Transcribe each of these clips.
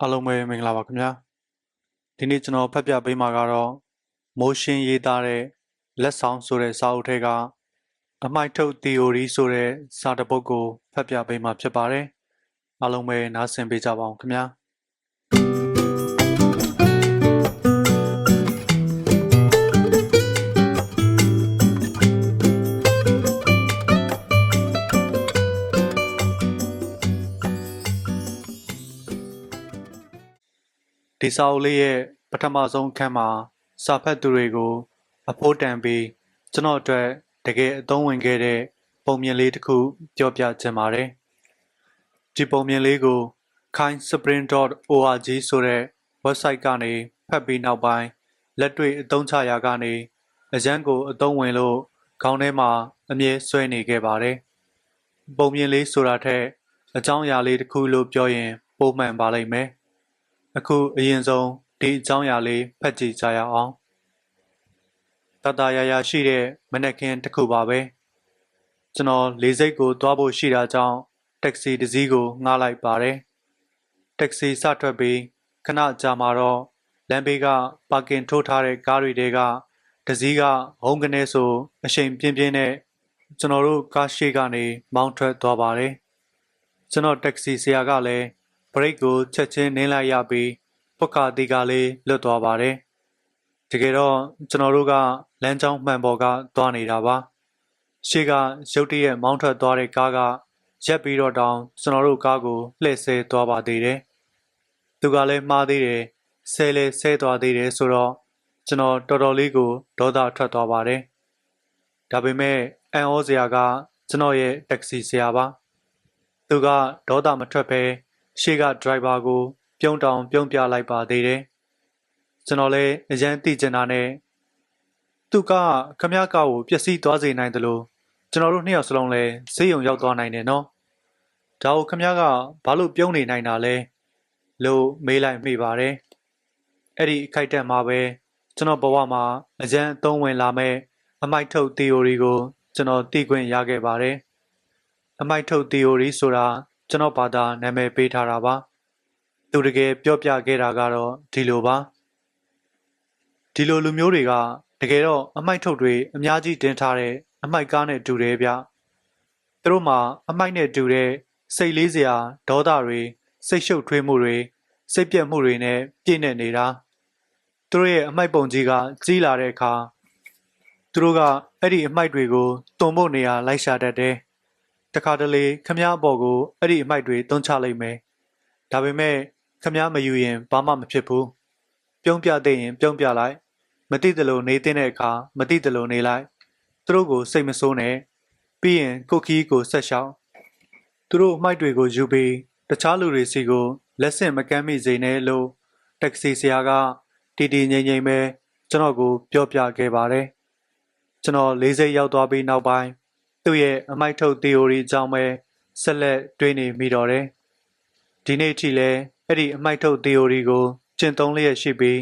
အားလုံးပဲမင်္ဂလာပါခင်ဗျာဒီနေ့ကျွန်တော်ဖတ်ပြပေးမှာကတော့မိုးရှင်းရေးသားတဲ့လက်ဆောင်ဆိုတဲ့စာအုပ်ထဲကအမိုက်ထုတ် theory ဆိုတဲ့စာတစ်ပုဒ်ကိုဖတ်ပြပေးမှာဖြစ်ပါတယ်အားလုံးပဲနားဆင်ပေးကြပါအောင်ခင်ဗျာ ဒီစာအုပ်လေးရဲ့ပထမဆုံးအခန်းမှာ စာဖတ်သူတွေကို အဖို့တန်ပြီးကျွန်တော်အတွက်တကယ်အသုံးဝင်ခဲ့တဲ့ပုံမြင်လေးတစ်ခုပြောပြချင်ပါတယ်ဒီပုံမြင်လေးကို kindspring.org ဆိုတဲ့ website ကနေဖတ်ပြီးနောက်ပိုင်းလက်တွေ့အသုံးချရာကနေအရန်ကိုအသုံးဝင်လို့ခေါင်းထဲမှာအမြဲဆွဲနေခဲ့ပါတယ်ပုံမြင်လေးဆိုတာထက်အကြောင်းအရာလေးတစ်ခုလို့ပြောရင်ပိုမှန်ပါလိမ့်မယ် အခုအရင်ဆုံးဒီအကြောင်းအရာလေးဖတ်ကြည့်ကြရအောင်တတရာရာရှိတဲ့မနက်ခင်းတစ်ခုပါပဲကျွန်တော်လေးစိတ်ကိုသွားဖို့ရှိတာကြောင့်တက္ကစီတစ်စီးကိုငှားလိုက်ပါတယ်တက္ကစီစထွက်ပြီးခဏကြာမှတော့လမ်းဘေးကပါကင်ထိုးထားတဲ့ကားတွေတဲကတစ်စီးကဟုံးကနေဆိုအချိန်ပြင်းပြင်းနဲ့ကျွန်တော်တို့ကားရှိကနေမောင်းထွက်သွားပါတယ်ကျွန်တော်တက္ကစီဆရာကလည်း ဘရိတ်ကိုချက်ချင်းနင်းလိုက်ရပြီးပုတ်ကာတီကလေးလွတ်သွားပါတယ်။တကယ်တော့ကျွန်တော်တို့ကလမ်းကြောင်းမှန်ပေါ်ကသွားနေတာပါ။ရှေ့ကရုတ်တရက်မောင်းထွက်သွားတဲ့ကားကရက်ပြီးတော့တောင်ကျွန်တော်တို့ကားကိုလှည့်ဆဲသွားပါသေးတယ်။သူကလည်းမှားသေးတယ်။ဆဲလဲဆဲသွားသေးတယ်ဆိုတော့ကျွန်တော်တော်တော်လေးကိုဒေါသထွက်သွားပါတယ်။ဒါပေမဲ့အန်ဩစရာကကျွန်တော်ရဲ့တက္ကစီဆရာပါ။သူကဒေါသမထွက်ပဲ ရှေ့ကဒရိုက်ဘာကို ပြုံးတောင်ပြုံးပြလိုက်ပါသေးတယ်။ကျွန်တော်လည်းအရန်သိကျင်တာနဲ့သူကခမရကားကိုပျက်စီးသွားစေနိုင်တယ်လို့ကျွန်တော်တို့နှစ်ယောက်စလုံးလည်းဈေးရုံရောက်သွားနိုင်တယ်နော်။ဒါကိုခမရကဘာလို့ပြုံးနေနိုင်တာလဲလို့မေးလိုက်မိပါတယ်။အဲ့ဒီအခိုက်အတန့်မှာပဲကျွန်တော်ဘဝမှာအရန်အသုံးဝင်လာမဲ့အမိုက်ထုတ် theory ကို ကျွန်တော်သိခွင့်ရခဲ့ပါတယ်။အမိုက်ထုတ် theory ဆိုတာ ကျွန်တော်ဘာသာနာမည်ပေးထားတာပါသူတကယ်ပြောပြခဲ့တာကတော့ဒီလိုပါဒီလိုလူမျိုးတွေကတကယ်တော့အမိုက်ထုတ်တွေအများကြီးတင်ထားတဲ့အမိုက်ကားနဲ့တူတယ်ဗျသူတို့မှာအမိုက်နဲ့တူတဲ့စိတ်လေးစရာဒေါသတွေစိတ်ရှုပ်ထွေးမှုတွေစိတ်ပြက်မှုတွေနဲ့ပြည့်နေနေတာသူတို့ရဲ့အမိုက်ပုံကြီးကကြီးလာတဲ့အခါသူတို့ကအဲ့ဒီအမိုက်တွေကိုတုံဖို့နေရာလိုက်ရှာတတ်တယ် တခါတလေခမ ्या အပေါ်ကိုအဲ့ဒီအမိုက်တွေတွန်းချလိုက်မယ်။ဒါပေမဲ့ခမ ्या မယူရင်ဘာမှမဖြစ်ဘူး။ပြုံးပြတဲ့ရင်ပြုံးပြလိုက်။မတိတလို့နေတဲ့အခါမတိတလို့နေလိုက်။သူတို့ကိုစိတ်မဆိုးနဲ့။ပြီးရင်ကိုခီးကိုဆက်ရှောင်း။သူတို့အမိုက်တွေကိုယူပြီးတခြားလူတွေစီကိုလက်ဆင့်မကမ်းမိစေနဲ့လို့တက္ကစီဆရာကတီတီငိမ့်ငိမ့်ပဲကျွန်တော်ကိုပြောပြခဲ့ပါတယ်။ကျွန်တော်လေးစိတ်ရောက်သွားပြီးနောက်ပိုင်း သူ့ရဲ့အမိုက်ထုတ် theory အကြောင်းပဲဆက်လက်တွေးနေမိတော့တယ်။ဒီနေ့ထိလည်းအဲ့ဒီအမိုက်ထုတ် theory ကိုကျင့်သုံးလျက်ရှိပြီး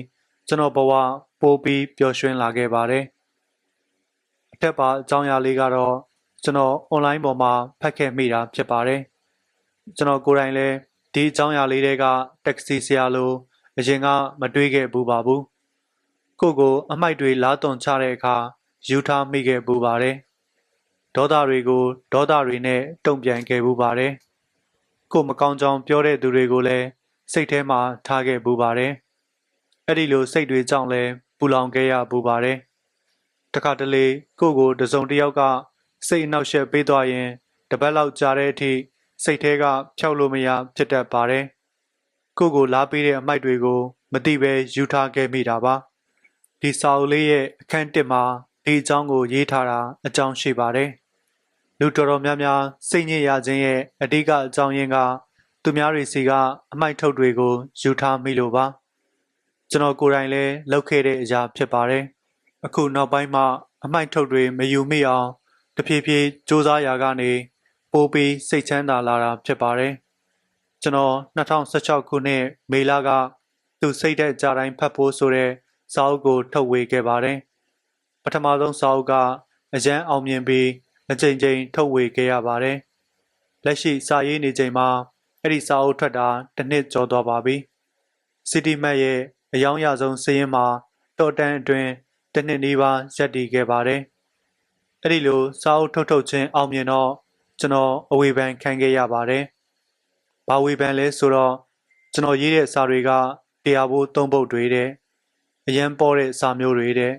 ကျွန်တော်ဘဝပိုးပြီးပျော်ရွှင်လာခဲ့ပါတယ်။အထက်ပါအကြောင်းအရာလေးကတော့ကျွန်တော် online ပေါ်မှာဖတ်ခဲ့မိတာဖြစ်ပါတယ်။ကျွန်တော်ကိုယ်တိုင်လည်းဒီအကြောင်းအရာလေးတွေကတက္ကစီဆရာလိုအရင်ကမတွေးခဲ့ဘူးပါဘူး။ကိုကိုအမိုက်တွေလားသွန်ချတဲ့အခါယူထားမိခဲ့ဘူးပါတယ်။ ဒေါသတွေကိုဒေါသတွေနဲ့တုံ့ပြန်ခဲ့ဘူးပါတယ်။ကိုမကောင်းကြောင်ပြောတဲ့သူတွေကိုလည်းစိတ်ထဲမှာထားခဲ့ဘူးပါတယ်။အဲ့ဒီလိုစိတ်တွေကြောင့်လည်းပူလောင်ခဲ့ရဘူးပါတယ်။တခါတလေကိုကိုတစုံတစ်ယောက်ကစိတ်အနှောက်အယှက်ပေးသွားရင်တပတ်လောက်ကြာတဲ့အထိစိတ်ထဲကဖြောက်လို့မရဖြစ်တတ်ပါတယ်။ကိုကိုလားပေးတဲ့အမိုက်တွေကို မသိပဲယူထားခဲ့မိတာပါ။ဒီစာအုပ်လေးရဲ့အခန်း1မှာဒီအကြောင်းကိုရေးထားတာအကြောင်းရှိပါတယ်။ လူတော်တော်များများစိတ်ညစ်ရခြင်းရဲ့အဓိကအကြောင်းရင်းကသူများတွေစီကအမိုက်ထုတ်တွေကိုယူထားမိလို့ပါကျွန်တော်ကိုယ်တိုင်လည်းလုပ်ခဲ့တဲ့အရာဖြစ်ပါတယ်အခုနောက်ပိုင်းမှာအမိုက်ထုတ်တွေမယူမိအောင်တဖြည်းဖြည်းစူးစမ်းရာကနေပိုးပြီးစိတ်ချမ်းသာလာတာဖြစ်ပါတယ်ကျွန်တော်2016ခုနှစ်မေလကသူစိတ်တဲ့ကြတိုင်းဖတ်ဖို့ဆိုတဲ့စာအုပ်ကိုထုတ်ဝေခဲ့ပါတယ်ပထမဆုံးစာအုပ်ကအရန်အောင်မြင်ပြီး အကြိမ်ကြိမ်ထုတ်ဝေခဲ့ရပါတယ်။လက်ရှိစာရေးနေချိန်မှာအဲ့ဒီစာအုပ်ထွက်တာတစ်နှစ်ကျော်သွားပါပြီစီတီမတ်ရဲ့အယောင်ရဆုံးစည်ရင်မှာတော်တန်အတွင်းတစ်နှစ်နီးပါးရပ်တည်ခဲ့ပါတယ်။အဲ့ဒီလိုစာအုပ်ထုတ်ထုတ်ခြင်းအောင်မြင်တော့ကျွန်တော်အဝေဖန်ခံခဲ့ရပါတယ်။ဘာဝေဖန်လဲဆိုတော့ကျွန်တော်ရေးတဲ့စာတွေကတရားဖို့သုံးပုတ်တွေတဲ့အရန်ပေါ်တဲ့စာမျိုးတွေတဲ့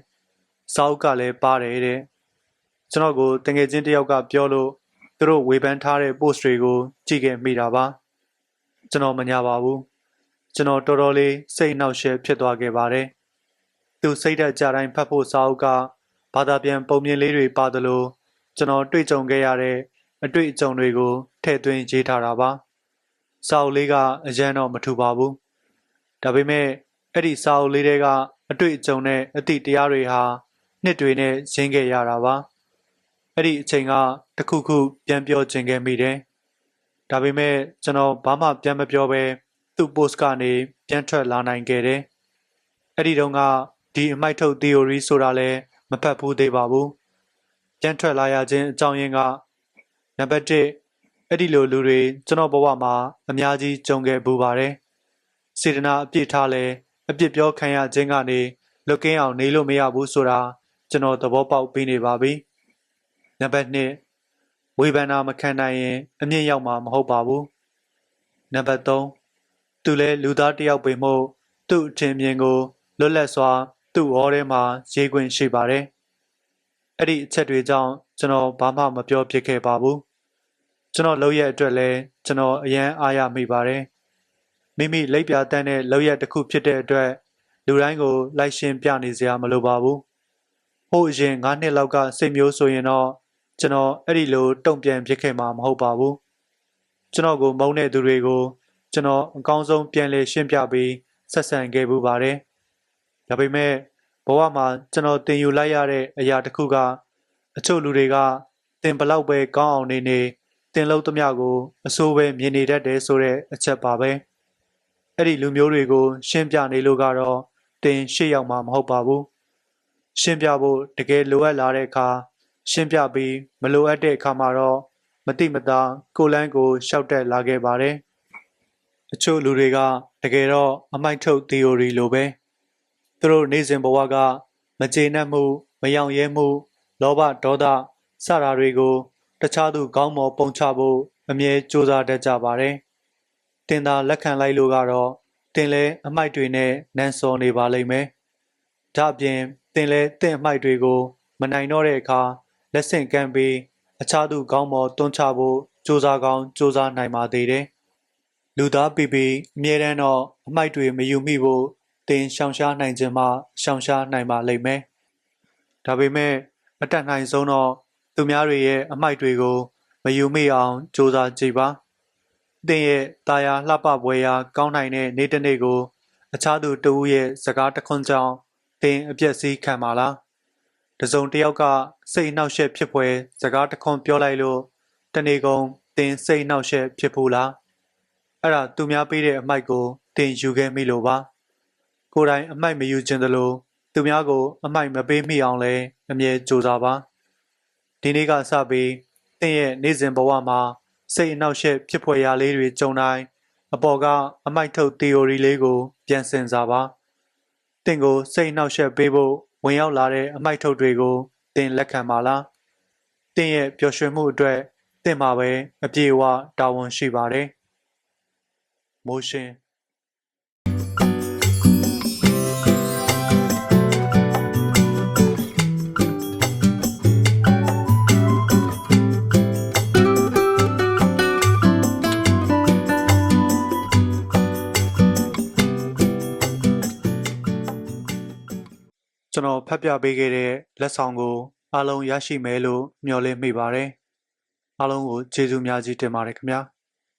စာအုပ်ကလည်းပါတယ်တဲ့ ကျွန်တော်ကိုတငယ်ချင်းတစ်ယောက်ကပြောလို့သူတို့ဝေဖန်ထားတဲ့ post တွေကိုကြည့်ခဲ့မိတာပါကျွန်တော်မညာပါဘူးကျွန်တော်တော်တော်လေးစိတ်နှောက်ယှက်ဖြစ်သွားခဲ့ပါတယ်သူစိတ်ဓာတ်ကြတိုင်းဖတ်ဖို့စာအုပ်ကဘာသာပြန်ပုံမြင်လေးတွေပါသလိုကျွန်တော်တွေ့ကြုံခဲ့ရတဲ့အတွေ့အကြုံတွေကိုထည့်သွင်းရေးထားတာပါစာအုပ်လေးကအရန်တော့မထူပါဘူးဒါပေမဲ့အဲ့ဒီစာအုပ်လေးတွေကအတွေ့အကြုံနဲ့အသည့်တရားတွေဟာနှစ်တွေနဲ့ရင်းခဲ့ရတာပါ အဲ့ဒီအချိန်ကတခုခုပြန်ပြောချင်ခဲ့မိတယ်ဒါပေမဲ့ကျွန်တော်ဘာမှပြန်မပြောဘဲသူ့ post ကနေပြန်ထွက်လာနိုင်ခဲ့တယ်အဲ့ဒီတုန်းကဒီအမိုက်ထုတ် theory ဆိုတာလည်းမဖတ်ဘူးသေးပါဘူးပြန်ထွက်လာရခြင်းအကြောင်းရင်းကနံပါတ်1အဲ့ဒီလိုလူတွေကျွန်တော်ဘဝမှာအများကြီးကြုံခဲ့ပူပါတယ်စေတနာအပြစ်ထားလဲအပြစ်ပြောခံရခြင်းကနေလွတ်ကင်းအောင်နေလို့မရဘူးဆိုတာကျွန်တော်သဘောပေါက်ပြီးနေပါပြီ။ နံပါတ်2ဝေဖန်တာမခံနိုင်ရင် အမြင့်ရောက်မှာမဟုတ်ပါဘူး။နံပါတ်3သူလည်းလူသားတစ်ယောက်ပေမို့သူ့အထင်မြင်ကိုလွတ်လပ်စွာ သူ့ဟောထဲမှာရေးခွင့်ရှိပါတယ်။အဲ့ဒီအချက်တွေကြောင့်ကျွန်တော်ဘာမှမပြောဖြစ်ခဲ့ပါဘူး။ကျွန်တော်လုပ်ရအတွက်လည်းကျွန်တော်အရန်အားရမိပါတယ်။မိမိလိပ်ပြတန်းတဲ့လုပ်ရတစ်ခုဖြစ်တဲ့အတွက်လူတိုင်းကိုလိုက်ရှင်းပြနေစရာမလိုပါဘူး။ဟိုအရင်9နှစ်လောက်ကစိတ်မျိုးဆိုရင်တော့ ကျွန်တော်အဲ့ဒီလိုတုံ့ပြန်ဖြစ်ခဲ့မှာမဟုတ်ပါဘူး။ကျွန်တော်ကိုမုန်းတဲ့သူတွေကိုကျွန်တော်အကောင်းဆုံးပြန်လည်ရှင်းပြပြီးဆက်ဆံခဲ့ပူပါတယ်။ဒါပေမဲ့ဘဝမှာကျွန်တော်တင်ယူလိုက်ရတဲ့အရာတစ်ခုကအချို့လူတွေကတင်ဘလောက်ပဲကောင်းအောင်နေနေတင်လို့သမျှကိုအဆိုးပဲမြင်နေတတ်တယ်ဆိုတဲ့အချက်ပါပဲ။အဲ့ဒီလူမျိုးတွေကို ရှင်းပြနေလို့ကတော့တင်ရှေ့ရောက်မှာမဟုတ်ပါဘူး။ရှင်းပြဖို့တကယ်လိုအပ်လာတဲ့အခါ ရှင်းပြပြီးမလိုအပ်တဲ့အခါမှာတော့မတိမတာကိုလန်းကိုရှောက်တက်လာခဲ့ပါတယ်။အချို့လူတွေကတကယ်တော့အမိုက်ထုတ် theory လိုပဲသူတို့နေစဉ်ဘဝကမကျေနပ်မှု မယောင်ရဲမှု လောဘဒေါသစတာတွေကို တခြားသူကောင်းမော်ပုံချဖို့အမြဲကြိုးစားတတ်ကြပါတယ်။တင်သာလက်ခံလိုက်လို့ကတော့တင်လဲအမိုက်တွေနဲ့နန်းစော်နေပါလိမ့်မယ်။ဒါ့အပြင်တင်လဲတင့်အမိုက်တွေကို မနိုင်တော့တဲ့အခါ လက်ဆင့်ကမ်းပြီးအခြားသူကောင်းမော်တွန်းချဖို့စ조사ကောင်းစ조사နိုင်ပါသေးတယ်။လူသားပီပီအမြဲတမ်းတော့အမိုက်တွေမယူမိဖို့တင်ရှောင်ရှားနိုင်ခြင်းမှရှောင်ရှားနိုင်ပါလိမ့်မယ်။ဒါပေမဲ့အတက်နိုင်ဆုံးတော့သူများတွေရဲ့အမိုက်တွေကိုမယူမိအောင်စ조사ကြည့်ပါ။တင်ရဲ့တာယာလှပပွဲရာကောင်းနိုင်တဲ့နေ့တစ်နေ့ကို အခြားသူတဦးရဲ့စကားတခွန်းကြောင့်တင်အပြက်စီးခံပါလား။ တစုံတစ်ယောက်ကစိတ်နှောက်ယှက်ဖြစ်ပွဲစကားတခွန်းပြောလိုက်လို့တနေ့ကုန်တင်စိတ်နှောက်ယှက်ဖြစ်ဘူးလား။အဲ့ဒါသူများပေးတဲ့အမိုက်ကိုတင်ယူခဲ့မိလို့ပါ။ကိုယ်တိုင်အမိုက်မယူခြင်းသလိုသူများကို အမိုက်မပေးမိအောင်လဲအမြဲကြိုးစားပါဒီနေ့ကစပြီးတင့်ရဲ့နေ့စဉ်ဘဝမှာစိတ်အနှောက်အယှက်ဖြစ်ဖွယ်ရာလေးတွေကြုံတိုင်းအပေါ်ကအမိုက်ထုတ် theory လေးကို ပြန်စင်စားပါတင့်ကိုစိတ်အနှောက်အယှက်ပေးဖို့ ဝင်ရောက်လာတဲ့အမိုက်ထုတ်တွေကိုတင်လက်ခံပါလားတင့်ရဲ့ပျော်ရွှင်မှုအတွက်တင့်မှာပဲအပြေအဝတာဝန်ရှိပါတယ်မိုးရှင် ကျွန်တော်ဖတ်ပြပေးခဲ့တဲ့လက်ဆောင်ကိုအားလုံးရရှိမယ်လို့မျှော်လင့်မိပါတယ်အားလုံးကိုကျေးဇူးများကြီးတင်ပါတယ်ခင်ဗျာ